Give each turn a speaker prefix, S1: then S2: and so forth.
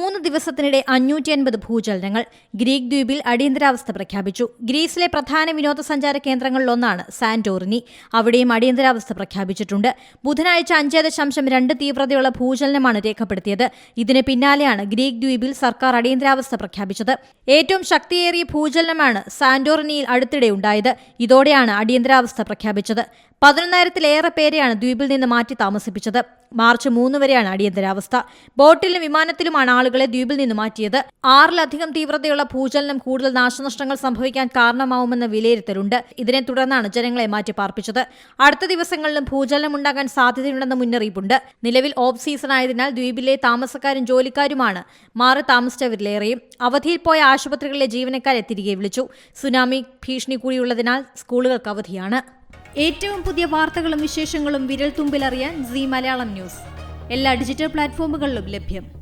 S1: മൂന്ന് ദിവസത്തിനിടെ അഞ്ഞൂറ്റി അൻപത് ഭൂചലനങ്ങൾ. ഗ്രീക്ക് ദ്വീപിൽ അടിയന്തരാവസ്ഥ പ്രഖ്യാപിച്ചു. ഗ്രീസിലെ പ്രധാന വിനോദസഞ്ചാര കേന്ദ്രങ്ങളിലൊന്നാണ് സാന്റോറിനി അവിടെയും അടിയന്തരാവസ്ഥ പ്രഖ്യാപിച്ചിട്ടുണ്ട്. ബുധനാഴ്ച അഞ്ച് ദശാംശം രണ്ട് തീവ്രതയുള്ള ഭൂചലനമാണ് രേഖപ്പെടുത്തിയത്. ഇതിന് പിന്നാലെയാണ് ഗ്രീക്ക് ദ്വീപിൽ സർക്കാർ അടിയന്തരാവസ്ഥ പ്രഖ്യാപിച്ചത്. ഏറ്റവും ശക്തിയേറിയ ഭൂചലനമാണ് സാന്റോറിനിയിൽ അടുത്തിടെ ഉണ്ടായത്. ഇതോടെയാണ് അടിയന്തരാവസ്ഥ പ്രഖ്യാപിച്ചത്. പതിനൊന്നായിരത്തിലേറെ പേരെയാണ് ദ്വീപിൽ നിന്ന് മാറ്റി താമസിപ്പിച്ചത്. മാർച്ച് മൂന്ന് വരെയാണ് അടിയന്തരാവസ്ഥ. ബോട്ടിലും വിമാനത്തിലുമാണ് ആളുകളെ ദ്വീപിൽ നിന്ന് മാറ്റിയത്. ആറിലധികം തീവ്രതയുള്ള ഭൂചലനം കൂടുതൽ നാശനഷ്ടങ്ങൾ സംഭവിക്കാൻ കാരണമാവുമെന്ന വിലയിരുത്തലുണ്ട്. ഇതിനെ തുടർന്നാണ് ജനങ്ങളെ മാറ്റി പാർപ്പിച്ചത്. അടുത്ത ദിവസങ്ങളിലും ഭൂചലനം ഉണ്ടാകാൻ സാധ്യതയുണ്ടെന്ന മുന്നറിയിപ്പുണ്ട്. നിലവിൽ ഓഫ് സീസൺ ആയതിനാൽ ദ്വീപിലെ താമസക്കാരും ജോലിക്കാരുമാണ് മാറി താമസിച്ചവരിലേറെയും അവധിയിൽ പോയ ആശുപത്രികളിലെ ജീവനക്കാരെ തിരികെ വിളിച്ചു. സുനാമി ഭീഷണി കൂടിയുള്ളതിനാൽ സ്കൂളുകൾക്ക് അവധിയാണ്. ഏറ്റവും പുതിയ വാർത്തകളും വിശേഷങ്ങളും വിരൽ തുമ്പിലറിയാൻ സി മലയാളം ന്യൂസ്. എല്ലാ ഡിജിറ്റൽ പ്ലാറ്റ്ഫോമുകളിലും ലഭ്യം.